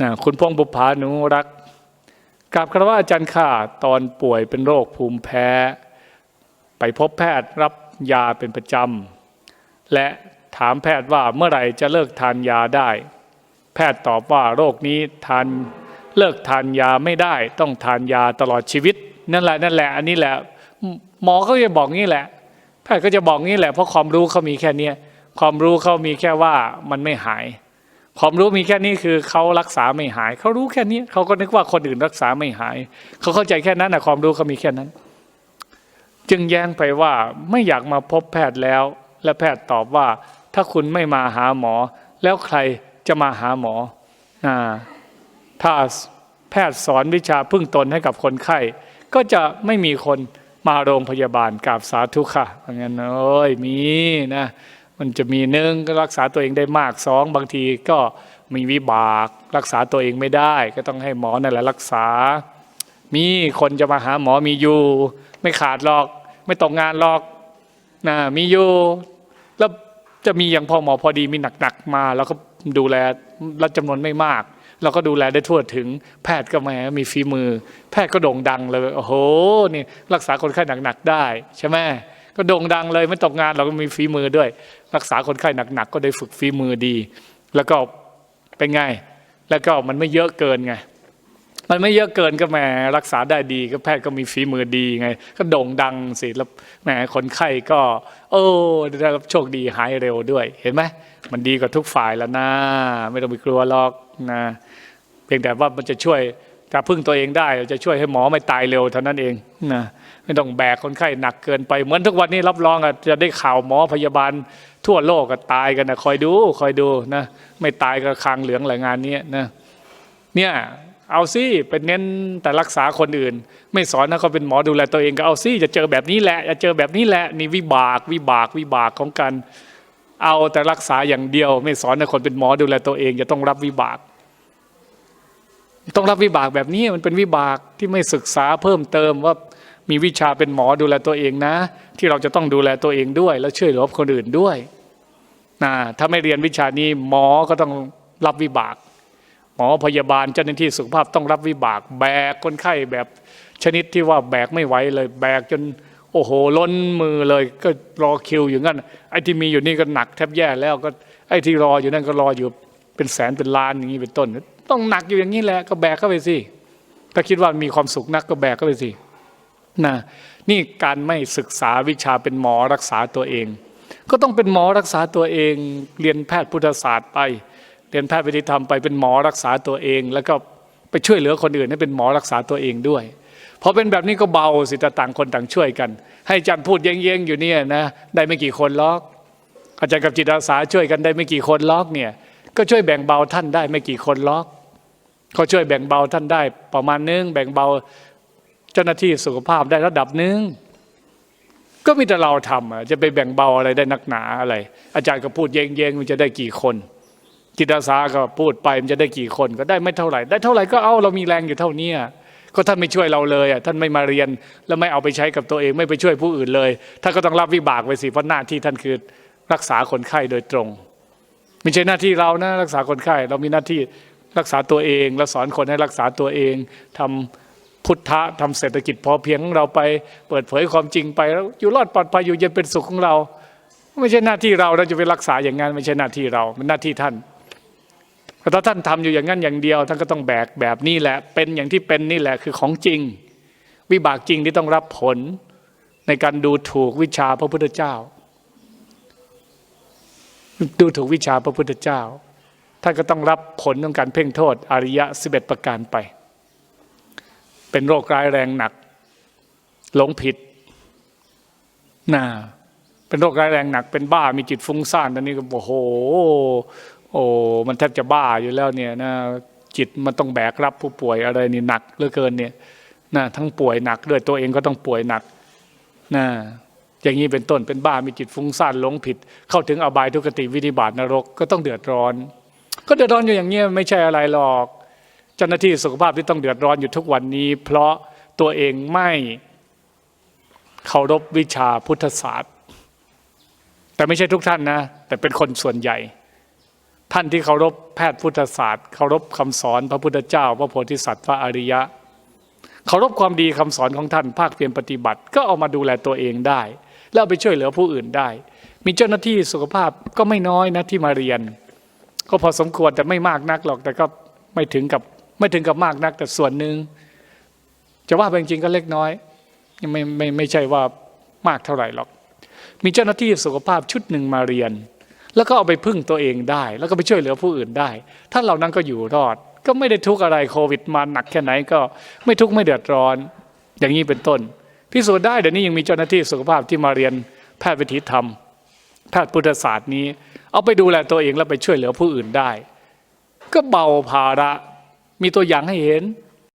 นะคุณพงษ์บุภาหนูรักกราบคารวะอาจารย์ข่าตอนป่วยเป็นโรคภูมิแพ้ ไปพบแพทย์รับยาเป็นประจำและถามแพทย์ว่าเมื่อไหร่จะเลิกทานยาได้ แพทย์ตอบว่าโรคนี้ทานเลิกทานยาไม่ได้ ต้องทานยาตลอดชีวิต นั่นแหละนั่นแหละอันนี้แหละ หมอเขาจะบอกงี้แหละ แพทย์ก็จะบอกงี้แหละเพราะความรู้เขามีแค่นี้ความรู้เขามีแค่ว่ามันไม่หาย ความรู้มีแค่นี้คือเขารักษาไม่หาย เขารู้แค่นี้เขาก็นึกว่าคนอื่นรักษาไม่หาย เขาเข้าใจแค่นั้นนะความรู้เขามีแค่นั้น จึงแย้งไปว่าไม่อยากมาพบแพทย์แล้ว และแพทย์ตอบว่า ถ้าคุณไม่มาหาหมอ แล้วใครจะมาหาหมออถ้าแพทย์สอนวิชาพึ่งตนให้กับคนไข้ ก็จะไม่มีคนมาโรงพยาบาลกราบสาธุค่ะอย่างนั้นโอ้ยมีนะ มันจะมีหนึ่งก็รักษาตัวเองได้มากสองบางทีก็มีวิบากรักษาตัวเองไม่ได้ ก็ต้องให้หมอนั่นแหละรักษา มีคนจะมาหาหมอมีอยู่ ไม่ขาดหรอก ไม่ตกงานหรอกนะมีอยู่แล้วจะมีอย่างพอหมอพอดีมีหนักๆมา แล้วก็ดูแลแล้วจำนวนไม่มาก เราก็ดูแลได้ทั่วถึงแพทย์ก็แหมมีฝีมือ แพทย์ก็โด่งดังเลยโอ้โหนี่รักษาคนไข้หนักๆได้ใช่ไหม ก็โด่งดังเลยไม่ตกงานเราก็มีฝีมือด้วย รักษาคนไข้หนักๆก็ได้ฝึกฝีมือดี แล้วก็เป็นไง แล้วก็มันไม่เยอะเกินไง มันไม่เยอะเกินก็แหมรักษาได้ดีก็แพทย์ก็มีฝีมือดีไง ก็โด่งดังสิแล้วแหมคนไข้ก็ โอ้ได้รับโชคดีหายเร็วด้วย เห็นไหมมันดีกว่าทุกฝ่ายแล้วนะ ไม่ต้องไปกลัวหรอกนะ เพียงแต่ว่ามันจะช่วย ถ้าพึ่งตัวเองได้จะช่วยให้หมอไม่ตายเร็วเท่านั้นเองนะไม่ต้องแบกคนไข้หนักเกินไป เหมือนทุกวันนี้รับรองอะจะได้ข่าวหมอพยาบาล ทั่วโลกก็ตายกันนะคอยดูคอยดูนะไม่ตายก็คางเหลืองหลายงานนี้นะเนี่ยเอาสิเป็นเน้นแต่รักษาคนอื่น ไม่สอนนะเขาเป็นหมอดูแลตัวเองก็เอาสิจะเจอแบบนี้แหละจะเจอแบบนี้แหละนี่วิบากวิบากวิบากของการเอาแต่รักษาอย่างเดียว ไม่สอนนะคนเป็นหมอดูแลตัวเอง จะต้องรับวิบาก ต้องรับวิบากแบบนี้มันเป็นวิบากที่ไม่ศึกษาเพิ่มเติมว่ามีวิชาเป็นหมอดูแลตัวเองนะ ที่เราจะต้องดูแลตัวเองด้วย แล้วช่วยเหลือคนอื่นด้วยนะถ้าไม่เรียนวิชานี้หมอก็ต้องรับวิบาก หมอพยาบาลเจ้าหน้าที่สุขภาพต้องรับวิบาก แบกคนไข้แบบชนิดที่ว่าแบกไม่ไหวเลยแบกจนโอ้โหล้นมือเลยก็รอคิวอยู่งั้นไอ้ที่มีอยู่นี่ก็หนักแทบแย่แล้วก็ไอ้ที่รออยู่นั่นก็รออยู่เป็นแสนเป็นล้านอย่างนี้เป็นต้น ต้องหนักอยู่อย่างนี้แหละก็แบกเข้าไปสิถ้าคิดว่ามีความสุขนักก็แบกเข้าไปสินะนี่การไม่ศึกษาวิชาเป็นหมอรักษาตัวเอง ก็ต้องเป็นหมอรักษาตัวเอง เรียนแพทย์พุทธศาสตร์ไป เรียนแพทย์วิทยธรรมไปเป็นหมอรักษาตัวเอง แล้วก็ไปช่วยเหลือคนอื่นให้เป็นหมอรักษาตัวเองด้วยพอเป็นแบบนี้ก็เบาสิแต่ต่างคนต่างช่วยกัน ให้อาจารย์พูดเย้งๆอยู่เนี่ยนะได้ไม่กี่คนล็อก อาจารย์กับจิตอาสาช่วยกันได้ไม่กี่คนล็อกเนี่ยก็ช่วยแบ่งเบาท่านได้ไม่กี่คนล็อก เขาช่วยแบ่งเบาท่านได้ประมาณนึงแบ่งเบาเจ้าหน้าที่สุขภาพได้ระดับหนึ่งก็มีแต่เราทำอะจะไปแบ่งเบาอะไรได้นักหนาอะไร อาจารย์ก็พูดเย้งๆมันจะได้กี่คนจิตอาสาก็พูดไปมันจะได้กี่คนก็ได้ไม่เท่าไหร่ ได้เท่าไหร่ก็เอาเรามีแรงอยู่เท่านี้ก็ท่านไม่ช่วยเราเลยอะท่านไม่มาเรียนแล้วไม่เอาไปใช้กับตัวเองไม่ไปช่วยผู้อื่นเลยท่านก็ต้องรับวิบากไปสิเพราะหน้าที่ท่านคือรักษาคนไข้โดยตรง ไม่ใช่หน้าที่เรานะรักษาคนไข้เรามีหน้าที่ รักษาตัวเอง แล้วสอนคนให้รักษาตัวเองทำพุทธะทำเศรษฐกิจพอเพียงของเราไปเปิดเผยความจริงไปแล้วอยู่รอดปลอดภัยอยู่เย็นเป็นสุขของเรา ไม่ใช่หน้าที่เราเราจะไปรักษาอย่างนั้นไม่ใช่หน้าที่เราเป็นหน้าที่ท่านแต่ถ้าท่านทำอยู่อย่างนั้นอย่างเดียว ท่านก็ต้องแบกแบบนี้แหละ เป็นอย่างที่เป็นนี่แหละคือของจริง วิบากจริงที่ต้องรับผลในการดูถูกวิชาพระพุทธเจ้า ดูถูกวิชาพระพุทธเจ้า ท่านก็ต้องรับผลของการเพ่งโทษอริยะสิบเอ็ดประการไป เป็นโรคร้ายแรงหนัก หลงผิดน่าเป็นโรคร้ายแรงหนัก เป็นบ้ามีจิตฟุ้งซ่านตอนนี้ก็โอ้โหโอ้มันแทบจะบ้าอยู่แล้วเนี่ยนะจิตมันต้องแบกรับผู้ป่วยอะไรนี่หนักเหลือเกินเนี่ยนะทั้งป่วยหนักด้วยตัวเองก็ต้องป่วยหนักนะอย่างนี้เป็นต้นเป็นบ้ามีจิตฟุ้งซ่านหลงผิด เข้าถึงอบายทุกติวินิบาตนรกก็ต้องเดือดร้อน ก็เดือดร้อนอยู่อย่างเงี้ยไม่ใช่อะไรหรอก เจ้าหน้าที่สุขภาพที่ต้องเดือดร้อนอยู่ทุกวันนี้ เพราะตัวเองไม่เคารพวิชาพุทธศาสตร์ แต่ไม่ใช่ทุกท่านนะ แต่เป็นคนส่วนใหญ่ ท่านที่เคารพแพทย์พุทธศาสตร์เคารพคำสอนพระพุทธเจ้า พระโพธิสัตว์พระอริยะเคารพความดีคำสอนของท่านภาคเพียรปฏิบัติ ก็เอามาดูแลตัวเองได้ แล้วไปช่วยเหลือผู้อื่นได้ มีเจ้าหน้าที่สุขภาพก็ไม่น้อยนะที่มาเรียน ก็พอสมควรแต่ไม่มากนักหรอก แต่ก็ไม่ถึงกับไม่ถึงกับมากนัก แต่ส่วนหนึ่งจะว่าไปจริงๆก็เล็กน้อยไม่ไม่ไม่ใช่ว่ามากเท่าไหร่หรอก มีเจ้าหน้าที่สุขภาพชุดหนึ่งมาเรียน แล้วก็เอาไปพึ่งตัวเองได้ แล้วก็ไปช่วยเหลือผู้อื่นได้ท่านเหล่านั้นก็อยู่รอด ก็ไม่ได้ทุกข์อะไรโควิดมาหนักแค่ไหนก็ไม่ทุกข์ไม่เดือดร้อน อย่างนี้เป็นต้นพิสูจน์ได้เดี๋ยวนี้ยังมีเจ้าหน้าที่สุขภาพที่มาเรียนแพทย์วิถีธรรม แพทย์พุทธศาสตร์นี้ เอาไปดูแลตัวเองแล้วไปช่วยเหลือผู้อื่นได้ ก็เบาภาระมีตัวอย่างให้เห็น